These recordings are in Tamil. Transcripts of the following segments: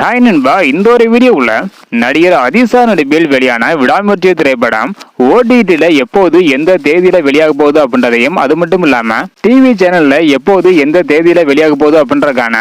ஹாய் நண்பா இந்த ஒரு வீடியோவில் நடிகர் அதிசா நடிப்பில் வெளியான விடாமுயற்சி திரைப்படம் ஓடிடியில் எப்போது எந்த தேதியில் வெளியாக போகுது அப்படின்றதையும் அது மட்டும் இல்லாமல் டிவி சேனலில் எப்போது எந்த தேதியில் வெளியாக போகுது அப்படின்றதுக்கான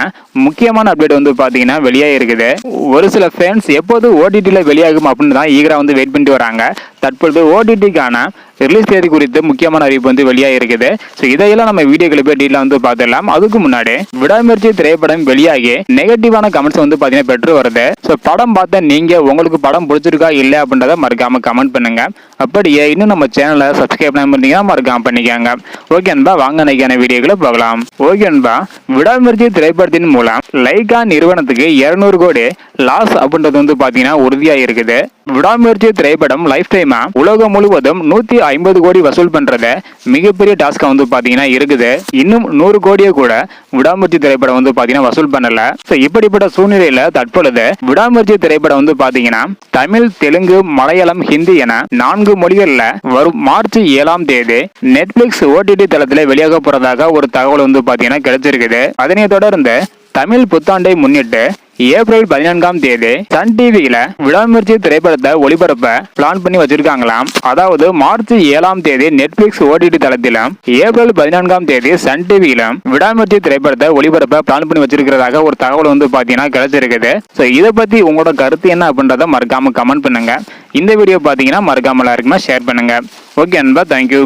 முக்கியமான அப்டேட் வந்து பார்த்தீங்கன்னா வெளியாக இருக்குது. ஒரு சில ஃபேன்ஸ் எப்போது ஓடிடியில் வெளியாகும் அப்படின்னு தான் ஈகராக வந்து வெயிட் பண்ணிட்டு வராங்க. தற்பொழுது ஓடிடிக்கான ரிலீஸ் தேதி குறித்து முக்கியமான அறிவிப்பு வந்து வெளியாக இருக்குது. ஸோ இதையெல்லாம் நம்ம வீடியோ கிளிப்பை டீட்டெயில் வந்து பார்த்துடலாம். அதுக்கு முன்னாடி விடாமுயற்சி திரைப்படம் வெளியாகி நெகட்டிவான கமெண்ட்ஸ் வந்து பார்த்தீங்கன்னா பெற்று வருது. ஸோ படம் பார்த்த நீங்க உங்களுக்கு படம் பிடிச்சிருக்கா இல்லை அப்படின்றத மறக்காம கமெண்ட் பண்ணுங்க. அப்படியே இன்னும் நம்ம சேனலை சப்ஸ்கிரைப் பண்ணாம இருந்தீங்கன்னா மறக்காம பண்ணிக்கோங்க. ஓகே அன்பா வாங்க நினைக்கான வீடியோக்களை பார்க்கலாம் ஓகே அன்பா விடாமுயற்சி திரைப்படத்தின் மூலம் லைகா நிறுவனத்துக்கு 200 கோடி லாஸ் அப்படின்றது வந்து பார்த்தீங்கன்னா உறுதியாக இருக்குது. விடாமுயற்சி திரைப்படம் லைஃப் டைமா உலகம் முழுவதும் நூத்தி ஐம்பது கோடி வசூல் பண்ணுறத மிகப்பெரிய டாஸ்கா வந்து பார்த்தீங்கன்னா இருக்குது. இன்னும் நூறு கோடியை கூட விடாமுயற்சி திரைப்படம் வந்து பார்த்தீங்கன்னா வசூல் பண்ணல. ஸோ இப்படிப்பட்ட சூழ்நிலையில் தற்பொழுது விடாமுயற்சி திரைப்படம் வந்து பார்த்தீங்கன்னா தமிழ் தெலுங்கு மலையாளம் ஹிந்தி என நான்கு மொழிகளில் வரும் மார்ச் ஏழாம் தேதி நெட்ஃபிளிக்ஸ் ஓடிடி தளத்தில் வெளியாக போகிறதாக ஒரு தகவல் வந்து பார்த்தீங்கன்னா கிடைச்சிருக்குது. அதனை தொடர்ந்து தமிழ் புத்தாண்டை முன்னிட்டு ஏப்ரல் பதினான்காம் தேதி சன் டிவியில விடாமுயற்சி திரைப்படத்தை ஒளிபரப்ப பிளான் பண்ணி வச்சிருக்காங்களாம். அதாவது மார்ச் ஏழாம் தேதி நெட்ஃபிளிக்ஸ் ஓடிடி தளத்திலும் ஏப்ரல் பதினான்காம் தேதி சன் டிவியில விடாமுயற்சி திரைப்படத்தை ஒளிபரப்ப பிளான் பண்ணி வச்சிருக்கிறதாக ஒரு தகவல் வந்து பாத்தீங்கன்னா கிடைச்சிருக்குது. ஸோ இதை பத்தி உங்களோட கருத்து என்ன அப்படின்றத மறக்காம கமெண்ட் பண்ணுங்க. இந்த வீடியோ பாத்தீங்கன்னா மறக்காம எல்லாருக்குமே ஷேர் பண்ணுங்க. ஓகே அன்பா தேங்க்யூ